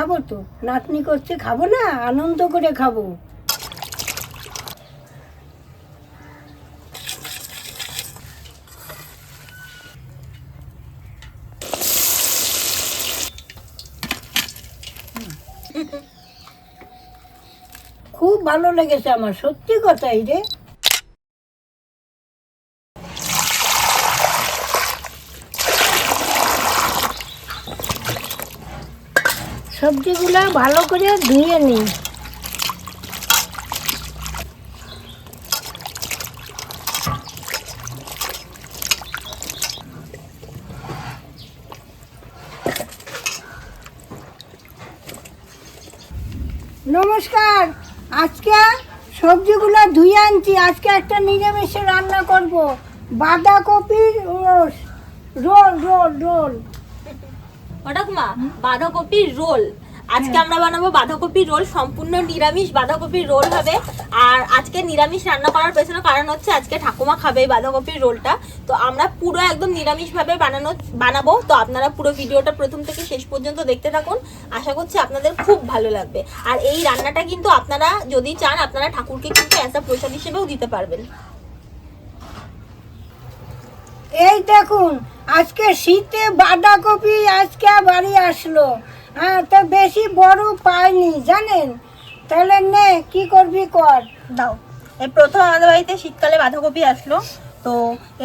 খাব তো? নাতনি করছে খাব না? আনন্দ করে খাব। খুব ভালো লেগেছে আমার, সত্যি কথাই রে। সবজিগুলো ভালো করে ধুয়ে নিই। নমস্কার, আজকে সবজিগুলো ধুয়ে আনছি। আজকে একটা নিরামিষে রান্না করব। বাঁধাকপির রোল রোল রোল রোল। হঠাৎ মা বাঁধাকপির রোল। আজকে আমরা বানাবো বাঁধাকপির রোল সম্পূর্ণ নিরামিষ বাঁধাকপির রোল হবে। আর আজকে নিরামিষ রান্না করার পেছনে কারণ হচ্ছে আজকে ঠাকুমা খাবে বাঁধাকপির রোলটা। তো আমরা পুরো একদম নিরামিষ ভাবে বানানো বানাবো। তো আপনারা পুরো ভিডিওটা প্রথম থেকে শেষ পর্যন্ত দেখতে থাকুন। আশা করছি আপনাদের খুব ভালো লাগবে। আর এই রান্নাটা কিন্তু আপনারা যদি চান আপনারা ঠাকুরকে কিন্তু অ্যাজ আ প্রসাদ হিসেবেও দিতে পারবেন। এই দেখুন আজকে শীতে বাঁধাকপি আজকে বাড়ি আসলো। হ্যাঁ তো বেশি বড় পাইনি জানেন? তাহলে নে কি করবি কর। দাও। এই প্রথম আমাদের বাড়িতে শীতকালে বাঁধাকপি আসলো। তো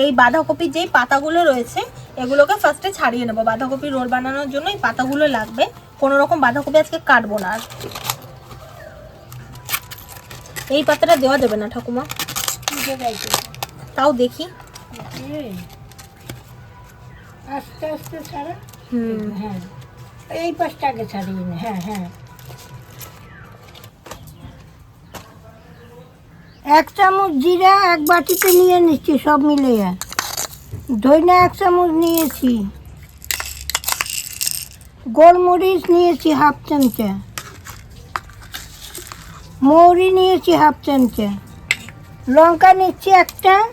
এই বাঁধাকপির যেই পাতাগুলো রয়েছে এগুলোকে ফার্স্টে ছাড়িয়ে নেব। বাঁধাকপির রোল বানানোর জন্য এই পাতাগুলো লাগবে। কোনো রকম বাঁধাকপি আজকে কাটবো না আর। এই পাতাটা দেওয়া যাবে না ঠাকুমা। তাও দেখি। আস্তে আস্তে ছাড়া? হুম। হ্যাঁ। এই ছাড়িয়ে নে হ্যাঁ হ্যাঁ। এক চামচ জিরা এক বাটিতে নিয়ে নিচ্ছি সব মিলিয়ে। ধইনা এক চামচ নিয়েছি। গোলমরিচ নিয়েছি হাফ চামচা। মৌরি নিয়েছি হাফ চামচা। লঙ্কা নিচ্ছি একটা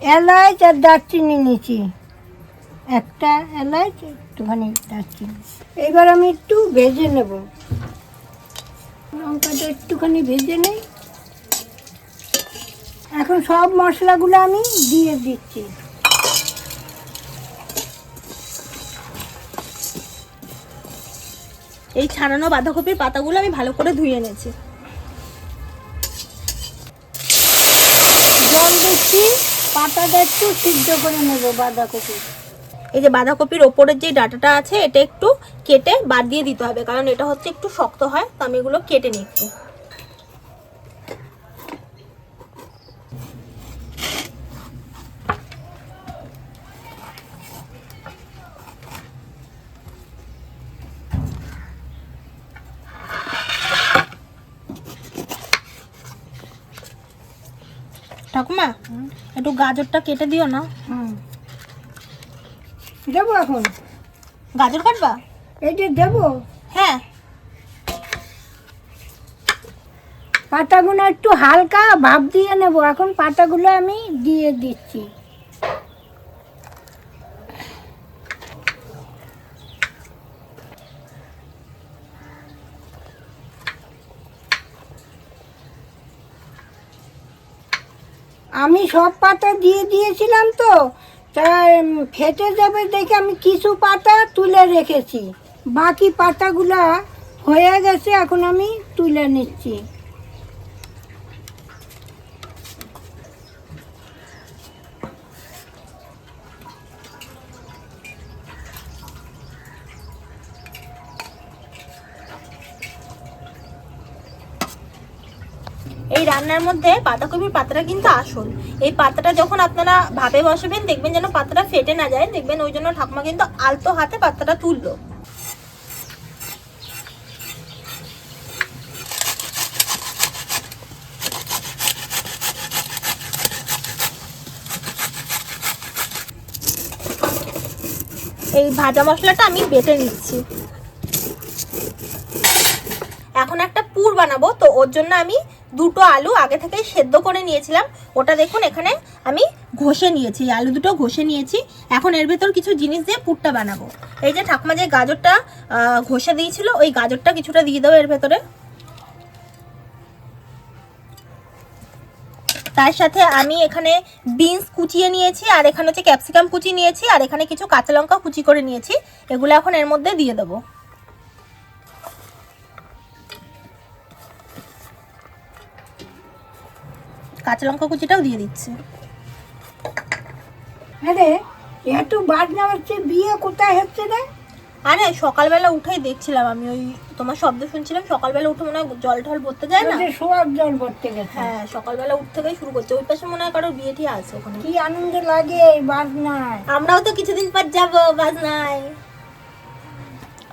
এলাচ আর দারচিনি নিচ্ছি একটা এলাচ একটুখানি দারচিনি এবার আমি একটু ভেজে নেব। লঙ্কাটা একটুখানি ভেজে নেই। এখন সব মশলাগুলো আমি দিয়ে দিচ্ছি। এই ছাড়ানো বাঁধাকপির পাতাগুলো আমি ভালো করে ধুয়ে এনেছি। জল দিচ্ছি পাতাটা একটু সিদ্ধ করে নেব বাঁধাকপি এই যে বাঁধাকপির ওপরের যে ডাটাটা আছে, এটা একটু কেটে বাদ দিয়ে দিতে হবে, কারণ এটা হচ্ছে একটু শক্ত হয়, তো আমি এগুলো কেটে নিচ্ছি। ঠাকুমা, একটু গাজরটা কেটে দিও না। হুম। দেবো এখন। গাজর কাটবা? এইটা দেবো। হ্যাঁ। পাতাগুলো একটু হালকা ভাপ দিয়ে নেব। এখন পাতাগুলো আমি দিয়ে দিচ্ছি। আমি সব পাতা দিয়ে দিয়েছিলাম তো। উম, ফেটে যাবে দেখে আমি কিছু পাতা তুলে রেখেছি। বাকি পাতাগুলা হয়ে গেছে এখন আমি তুলে নিচ্ছি এই রান্নার মধ্যে বাঁধাকপির পাতাটা কিন্তু আসল। এই পাতাটা যখন আপনারা ভাবে বসাবেন, দেখবেন যেন পাতাটা ফেটে না যায়। দেখবেন ওই জন্য ঠাকুমা কিন্তু আলতো হাতে পাতাটা তুললো। এই ভাজা মশলাটা আমি বেটে নিচ্ছি। এখন একটা পুর বানাবো, তো ওর জন্য আমি দুটো আলু আগে থেকে সেদ্ধ করে নিয়েছিলাম। ওটা দেখুন, এখানে আমি ঘষে নিয়েছি। আলু দুটো ঘষে নিয়েছি। এখন এর ভেতর কিছু জিনিস দিয়ে পুরটা বানাবো। এই যে ঠাকুমা যে গাজরটা ঘষে দিয়েছিল, ওই গাজরটা কিছুটা দিয়ে দেবো এর ভেতরে। তার সাথে আমি এখানে বিনস কুচিয়ে নিয়েছি, আর এখানে হচ্ছে ক্যাপসিকাম কুচি নিয়েছি, আর এখানে কিছু কাঁচা লঙ্কা কুচি করে নিয়েছি। এগুলো এখন এর মধ্যে দিয়ে দেবো। কাঁচা লঙ্কা কুচিটাও দিয়ে দিচ্ছি। আরে এত বাজনা হচ্ছে বিয়ে কোথায় হচ্ছে রে? আরে সকালবেলা উঠেই দেখছিলাম আমি ওই তোমার শব্দ শুনছিলাম সকালবেলা উঠে মনে হয় জল টল ভরতে যায় না? জল ভরতে গেছে। হ্যাঁ সকালবেলা উঠতে শুরু করছে ওই পাশে মনে হয় কারোর বিয়ে টিয়ে আছে ওখানে। কি আনন্দ লাগে এই বাজনায়। আমরাও তো কিছুদিন পর যাব বাজনায়।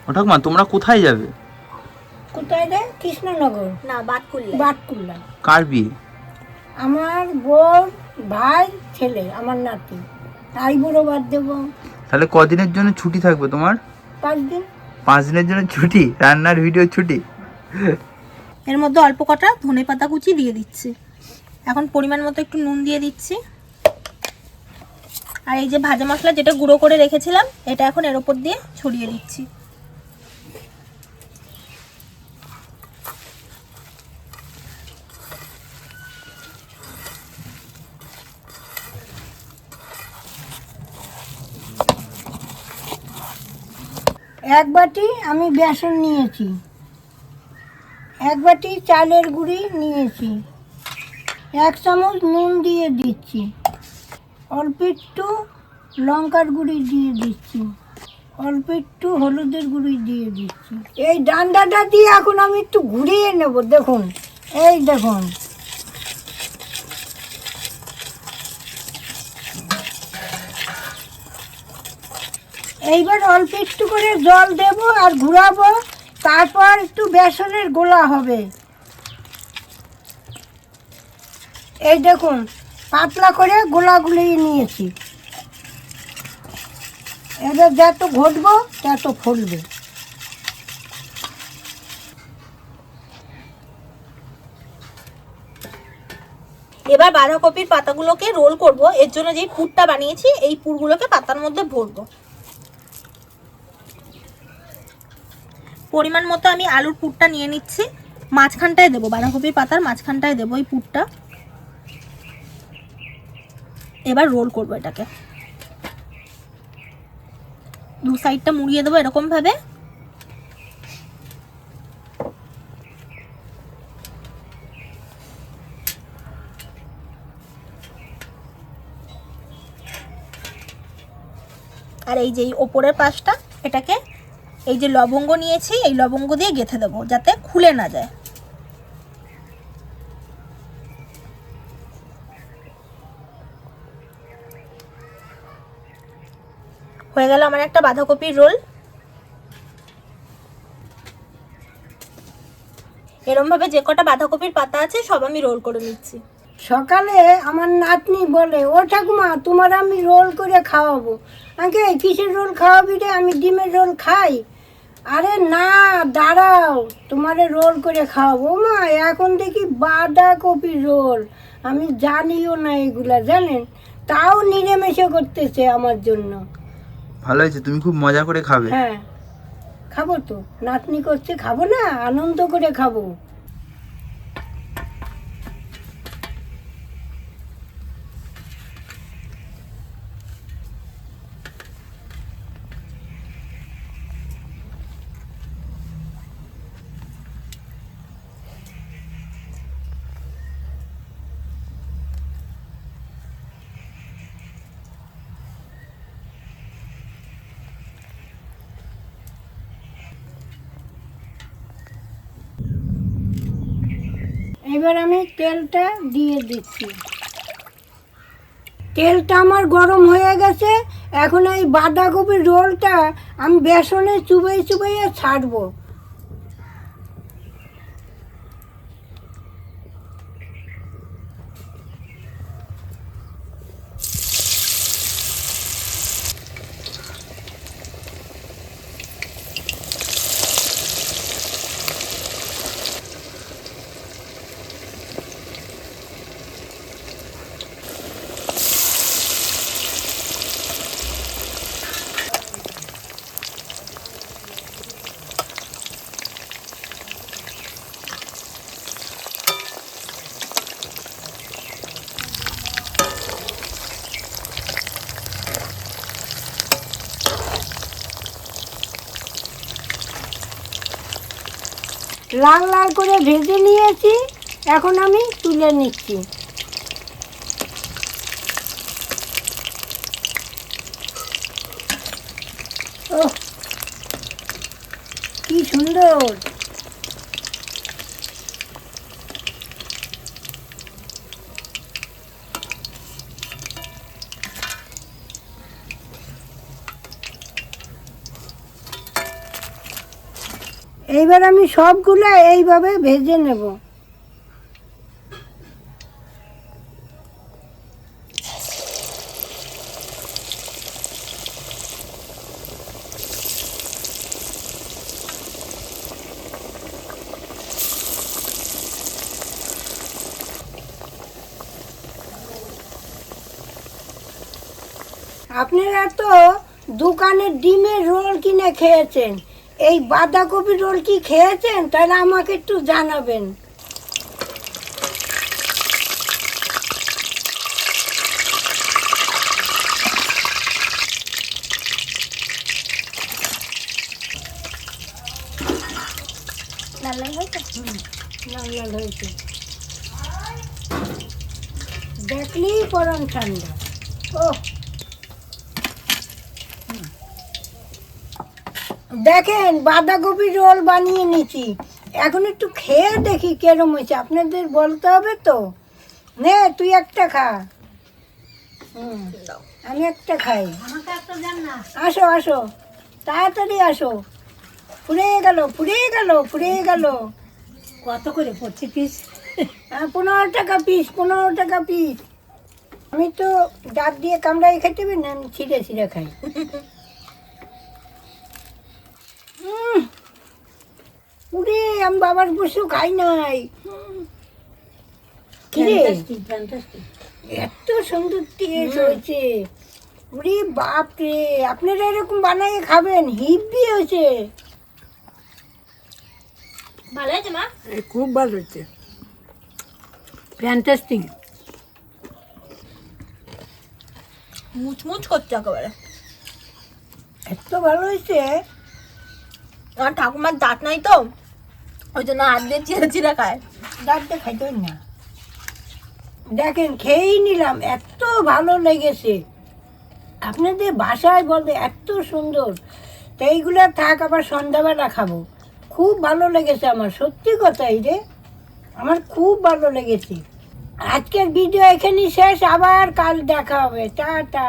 ও ঠাকুমা তোমরা কোথায় যাবে? কোথায় রে? কৃষ্ণনগর? না বাদ করলে বাটকুল্লা কার বিয়ে? আমার বোন ভাই ছেলে আমার নাতি। তাই বুড়ো বাদ দেবো। তাহলে কদিনের জন্য ছুটি থাকবে তোমার? পাঁচ দিন। পাঁচ দিনের জন্য ছুটি? রান্নার ভিডিও ছুটি? এর মধ্যে অল্প কটা ধনে পাতা কুচি দিয়ে দিচ্ছি। এখন পরিমাণ মতো একটু নুন দিয়ে দিচ্ছি। আর এই যে ভাজা মশলা যেটা গুঁড়ো করে রেখেছিলাম এটা এখন এর ওপর দিয়ে ছড়িয়ে দিচ্ছি। এক বাটি আমি বেসন নিয়েছি। এক বাটি চালের গুঁড়ি নিয়েছি। এক চামচ নুন দিয়ে দিচ্ছি। অল্প একটু লঙ্কার গুঁড়ি দিয়ে দিচ্ছি। অল্প একটু হলুদের গুঁড়ি দিয়ে দিচ্ছি। এই ডান্ডাটা দিয়ে এখন আমি একটু ঘুরিয়ে নেব, দেখুন। এই দেখুন। এইবার অল্প একটু করে জল দেব আর ঘুরাবো, তারপর একটু বেসনের গোলা হবে। এই দেখুন, পাতলা করে গোলা গুলিয়ে নিয়েছি। এবার যত ঘটবো, তত ফুলবে। এবার বাঁধাকপির পাতাগুলোকে রোল করব। এর জন্য যেই পুরটা বানিয়েছি, এই পুরগুলোকে পাতার মধ্যে ভরবো। পরিমাণ মতো আমি আলুর পুরটা নিয়ে নিচ্ছি। মাঝখানটায় দেবো, বাঁধাকপির পাতার মাঝখানটায় দেবো এই পুরটা। এবার রোল করব এটাকে। দু সাইডটা মুড়িয়ে দেবো এরকম ভাবে আর এই যে ওপরের পাশটা, এটাকে এই যে লবঙ্গ নিয়েছি, এই লবঙ্গ দিয়ে গেঁথে দেবো, যাতে খুলে না যায়। হয়ে গেল আমার একটা বাঁধাকপির রোল। এরম ভাবে যে কটা বাঁধাকপির পাতা আছে, সব আমি রোল করে নিচ্ছি। সকালে আমার নাতনি বলে, ও ঠাকুমা, তোমার আমি রোল করে খাওয়াবো। আগে কিসের রোল খাওয়াবি রে? আমি ডিমের রোল খাই। আরে না দাঁড়াও। তোমারে রোল করে খাওয়াবো মা। এখন দেখি বাঁধাকপি রোল। আমি জানিও না এগুলা জানেন? তাও নিরামিষে করতেছে আমার জন্য। ভালো হয়েছে তুমি খুব মজা করে খাবে। হ্যাঁ। খাব তো। নাতনি করছে খাব না? আনন্দ করে খাব। এবার আমি তেলটা দিয়ে দিচ্ছি। তেলটা আমার গরম হয়ে গেছে, এখন এই বাঁধাকপির রোলটা আমি বেসনে চুবাই চুবাইয়ে ছাড়বো। লাল লাল করে ভেজে নিয়েছি এখন আমি তুলে নিচ্ছি। কি সুন্দর! এইবার আমি সবগুলো এইভাবে ভেজে নেব। আপনারা তো দোকানের ডিমের রোল কিনে খেয়েছেন। এই বাঁধাকপি রোল কি খেয়েছেন? তাহলে আমাকে একটু জানাবেন। লাল লাল হয়েছে? লাল লাল হয়েছে। দেখলেই পরম ঠান্ডা। ও দেখেন বাঁধাকপি রোল বানিয়ে নিয়েছি। এখন একটু খেয়ে দেখি কেরম হয়েছে। আপনাদের বলতে হবে তো? নে তুই একটা খা। হুম আমি একটা খাই। আসো আসো। তাড়াতাড়ি আসো। ফুরিয়ে গেল ফুরিয়ে গেল ফুরিয়ে গেল। কত করে? পড়ছে পিস হ্যাঁ, পনেরো টাকা পিস পনেরো টাকা পিস আমি তো দাঁত দিয়ে কামড়াই খেতে পারি না আমি ছিঁড়ে ছিঁড়ে খাই। উরে আমি বাবার পশু খাই নাই। এত সুন্দর টেস্ট হয়েছে। উরে বাপ রে আপনারা এরকম বানাই খাবেন হিব্বি হয়েছে। ভালো হয়েছে মা? খুব ভালো হচ্ছে ফ্যান্টাস্টিক। মুচমুচ করছে একেবারে। এত ভালো হয়েছে। আমার ঠাকুমার দাঁত নাই তো, ওই জন্য হাত দিয়ে চিড়ে চিড়ে খায়। দাঁতটা খাইতে না। দেখেন, খেয়েই নিলাম, এত ভালো লেগেছে। আপনাদের বাসায় বলতে এত সুন্দর। তো এইগুলো থাক, আবার সন্ধ্যাবেলা খাব। খুব ভালো লেগেছে আমার, সত্যি কথাই রে আমার খুব ভালো লেগেছে। আজকের ভিডিও এখানেই শেষ, আবার কাল দেখা হবে। টাটা।